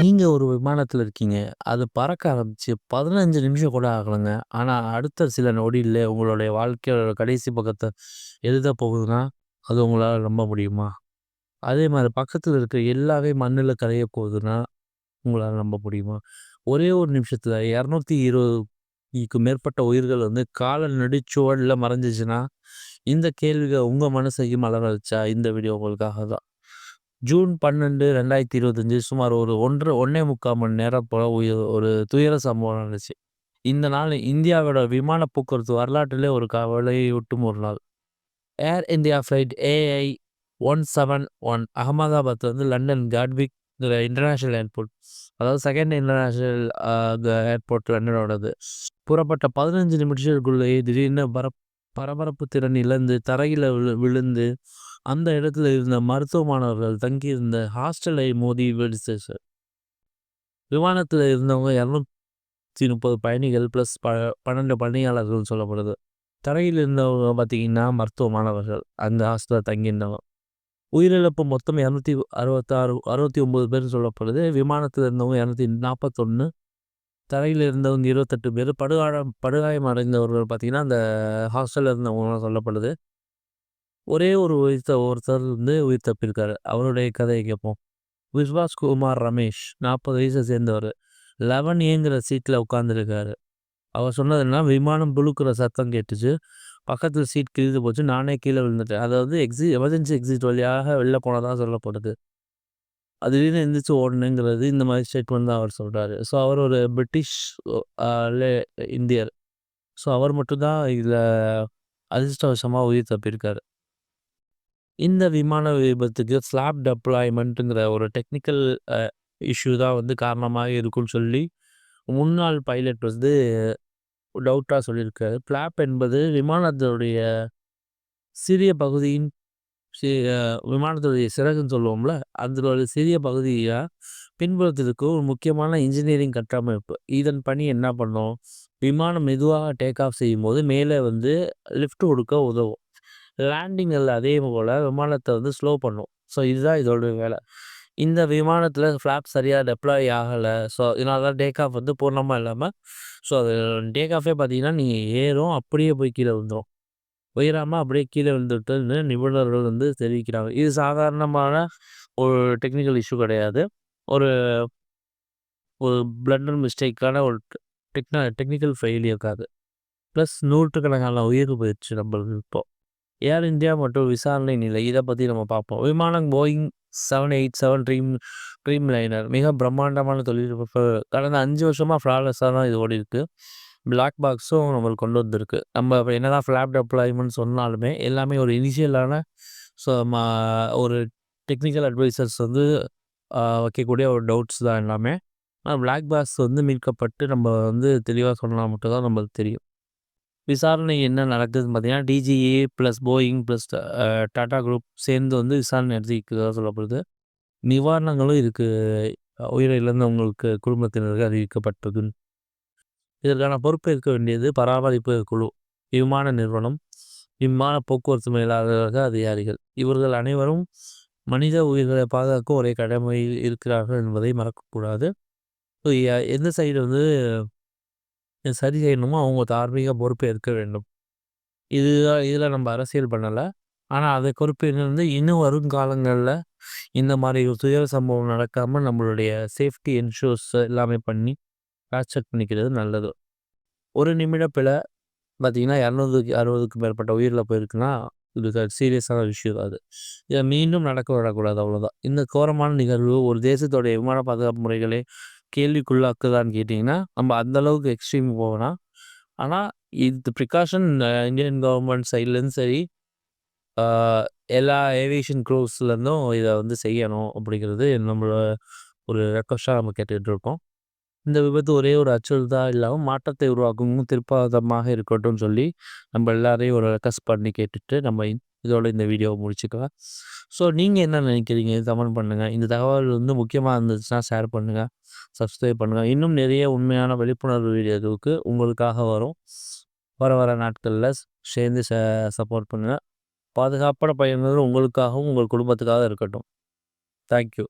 நீங்கள் ஒரு விமானத்தில் இருக்கீங்க. அது பறக்க ஆரம்பிச்சு 15 நிமிஷம் கூட ஆகலங்க. ஆனால் அடுத்த சில நொடியில் உங்களுடைய வாழ்க்கையோட கடைசி பக்கத்தை எழுதப் போகுதுன்னா, அது உங்களால் நம்ப முடியுமா? அதே மாதிரி பக்கத்தில் இருக்க எல்லாமே மண்ணில் கரைய போகுதுன்னா, உங்களால் நம்ப முடியுமா? ஒரே ஒரு நிமிஷத்தில் இரநூத்தி இருபதுக்கு மேற்பட்ட உயிர்கள் வந்து கால நெடுச்சுவடுல மறைஞ்சிச்சுன்னா, இந்த கேள்விகள் உங்கள் மனசையும் அலற வச்சா, இந்த வீடியோ உங்களுக்காக தான். ஜூன் 12, 2025 சுமார் ஒரு 1 1 1/4 மணி நேரம் போல உயிர் ஒரு துயர சம்பவம் நடந்துச்சு. இந்த நாள் இந்தியாவோட விமான போக்குவரத்து வரலாற்றிலே ஒரு கவலையை விட்டும் ஒரு நாள். Air India flight AI one seven one Ahmedabad வந்து லண்டன் காட்விக் இன்டர்நேஷ்னல் ஏர்போர்ட் அதாவது செகண்ட் இன்டர்நேஷ்னல் ஏர்போர்ட் லண்டனோடது. புறப்பட்ட 15 நிமிஷத்துக்குள்ளேயே திடீர்னு பரப் பரபரப்பு திறன் இழந்து, தரையில விழு விழுந்து, அந்த இடத்துல இருந்த மருத்துவ மாணவர்கள் தங்கியிருந்த ஹாஸ்டலை மோதி வெடிச்சு சார் விமானத்தில் இருந்தவங்க 230 பயணிகள் ப்ளஸ் ப 12 பணியாளர்கள்னு சொல்லப்படுது. தரையில் இருந்தவங்க பார்த்தீங்கன்னா, மருத்துவ மாணவர்கள். அந்த ஹாஸ்டலில் தங்கியிருந்தவங்க. உயிரிழப்பு மொத்தம் இரநூத்தி அறுபத்தாறு அறுபத்தி ஒம்பது பேர் சொல்லப்படுது. விமானத்தில் இருந்தவங்க 241 தரையில் இருந்தவங்க இருபத்தெட்டு பேர் படுகாயம் படுகாயம் அடைந்தவர்கள் பார்த்தீங்கன்னா, அந்த ஹாஸ்டலில் இருந்தவங்களாம் சொல்லப்படுது. ஒரே ஒரு உயிர்த்த ஒருத்தர் வந்து உயிர் தப்பியிருக்காரு. அவருடைய கதையை கேட்போம். விஸ்வாஸ் குமார் ரமேஷ் நாற்பது வயசை சேர்ந்தவர் லெவன் ஏங்கிற சீட்டில் உட்காந்துருக்காரு அவர் சொன்னது விமானம் புழுக்கிற சத்தம் கேட்டுச்சு. பக்கத்தில் சீட் கிழிந்து போச்சு. நானே கீழே விழுந்துட்டேன். அதாவது எக்ஸி எமர்ஜென்சி எக்ஸிட் வழியாக வெளில போனதாக சொல்லப்படுது. அதுலேருந்து திடீர்னு எந்திரிச்சு இந்த மாதிரி ஸ்டேட்மெண்ட் தான் அவர் சொல்கிறாரு ஸோ, அவர் ஒரு பிரிட்டிஷ் லே இந்தியர். ஸோ, அவர் மட்டும் தான் அதிர்ஷ்டவசமாக உயிர் தப்பியிருக்காரு. இந்த விமான விபத்துக்கு ஸ்லாப் டெப்ளாய்மென்ட்ங்கிற ஒரு டெக்னிக்கல் இஷ்யூ தான் வந்து காரணமாக இருக்கும்னு சொல்லி, முன்னாள் பைலட் வந்து டவுட்டாக சொல்லியிருக்காரு. ஃப்ளாப் என்பது விமானத்தினுடைய சிறிய பகுதியின் விமானத்துடைய சிறகுன்னு சொல்லுவோம்ல, அதோட சிறிய பகுதியாக பின்புறத்திற்கு ஒரு முக்கியமான இன்ஜினியரிங் கட்டமைப்பு. இதன் பணி என்ன பண்ணும்? விமானம் மெதுவாக டேக் ஆஃப் செய்யும்போது மேலே வந்து லிஃப்ட் கொடுக்க உதவும். லேண்டிங்கில் அதே போல் விமானத்தை வந்து ஸ்லோ பண்ணும். ஸோ, இதுதான் இதோட வேலை. இந்த விமானத்தில் ஃப்ளாப் சரியாக டெப்ளாய் ஆகலை ஸோ, இதனால தான் டேக் ஆஃப் வந்து பூர்ணமாக இல்லாமல் ஸோ, அது டேக் ஆஃபே பார்த்தீங்கன்னா, நீங்கள் ஏறும் அப்படியே போய் கீழே வந்துடும் உயராமல் அப்படியே கீழே விழுந்துவிட்டதுன்னு நிபுணர்கள் வந்து தெரிவிக்கிறாங்க. இது சாதாரணமான ஒரு டெக்னிக்கல் இஷ்யூ கிடையாது. ஒரு ஒரு பிளண்டர் மிஸ்டேக்கான ஒரு டெக்னா டெக்னிக்கல் ஃபெயிலியர்க்காது ப்ளஸ் நூற்றுக்கணக்கான உயிர் போயிடுச்சு நம்மளுக்கு இப்போது ஏர் இந்தியா மற்றும் விசாரணை நிலை இதை பற்றி நம்ம பார்ப்போம். விமானம் போயிங் 787 ட்ரீம் ட்ரீம் லைனர் மிக பிரம்மாண்டமான தொழில்நுட்ப கடந்த 5 வருஷமா ஃப்ளாலெஸ்ஸா தான் இது ஓடி இருக்குது பிளாக் பாக்ஸும் நம்மளுக்கு கொண்டு வந்திருக்கு. நம்ம என்னதான் ஃப்ளாப் டெப்ளாய்மெண்ட் சொன்னாலுமே, எல்லாமே ஒரு இனிஷியலான ஸோ ஒரு டெக்னிக்கல் அட்வைசர்ஸ் வந்து வைக்கக்கூடிய ஒரு டவுட்ஸ் தான் எல்லாமே. ஆனால் பிளாக் பாக்ஸ் வந்து மீட்கப்பட்டு நம்ம வந்து தெளிவாக சொன்னால் மட்டும்தான் நம்மளுக்கு தெரியும். விசாரணை என்ன நடக்குதுன்னு பார்த்தீங்கன்னா, DGA plus Boeing plus Tata Tata group சேர்ந்து வந்து விசாரணை நடத்திக்கிறதா சொல்லப்படுது. நிவாரணங்களும் இதுக்கு உயிரிழந்தவங்களுக்கு குடும்பத்தினருக்கு அறிவிக்கப்பட்டதுன்னு இதற்கான பொறுப்பேற்க வேண்டியது பராமரிப்பு குழு, விமான நிறுவனம், விமான போக்குவரத்து மேலாளர் அதிகாரிகள். இவர்கள் அனைவரும் மனித உயிர்களை பாதுகாக்க ஒரே கடமையில் இருக்கிறார்கள் என்பதை மறக்கக்கூடாது. எந்த சைடு வந்து சரி செய்யணுமோ அவங்க தார்மீக பொறுப்பு ஏற்க வேண்டும். இது இதில் நம்ம அரசியல் பண்ணலை ஆனால் அதை பொறுப்பு இன்னும் வருங்காலங்களில் இந்த மாதிரி ஒரு துயர சம்பவம் நடக்காமல் நம்மளுடைய சேஃப்டி இன்ஷூர்ஸ் எல்லாமே பண்ணி கிராஸ் செக் பண்ணிக்கிறது நல்லது. ஒரு நிமிட பிழை பார்த்தீங்கன்னா, 260க்கு மேற்பட்ட உயிரில் போயிருக்குன்னா இது சீரியஸான விஷயம் அது. இதை மீண்டும் நடக்க விடக்கூடாது அவ்வளோதான். இந்த கோரமான நிகழ்வு ஒரு தேசத்துடைய விமான பாதுகாப்பு முறைகளே கேள்விக்குள்ளாக்குதான்னு கேட்டிங்கன்னா நம்ம அந்தளவுக்கு எக்ஸ்ட்ரீம் போகலாம் ஆனால் இது ப்ரிகாஷன் இந்தியன் கவர்மெண்ட் சைட்லேருந்து சரி, எல்லா ஏவியேஷன் குரூப்ஸ்லேருந்தும் இதை வந்து செய்யணும் அப்படிங்கிறது நம்மளோட ஒரு ரெக்வஸ்ட்டாக நம்ம கேட்டுக்கிட்டு இருக்கோம். இந்த விபத்து ஒரே ஒரு அச்சுறுத்தலா இல்லாமல் மாற்றத்தை உருவாக்கும் திருப்பாதமாக இருக்கட்டும்னு சொல்லி, நம்ம எல்லாரையும் ஒரு ரெக்வெஸ்ட் பண்ணி கேட்டுட்டு நம்ம இதோட இந்த வீடியோவை முடிச்சுக்கலாம். ஸோ, நீங்கள் என்ன நினைக்கிறீங்க? கமெண்ட் பண்ணுங்கள் இந்த தகவல் வந்து முக்கியமாக இருந்துச்சுன்னா ஷேர் பண்ணுங்கள் சப்ஸ்கிரைப் பண்ணுங்கள் இன்னும் நிறைய உண்மையான விழிப்புணர்வு வீடியோவுக்கு உங்களுக்காக வரும். வர வர நாட்களில் சேர்ந்து ச சப்போர்ட் பண்ணுங்கள் பாதுகாப்பான பயணங்கள் உங்களுக்காகவும், உங்கள் குடும்பத்துக்காக இருக்கட்டும். Thank you.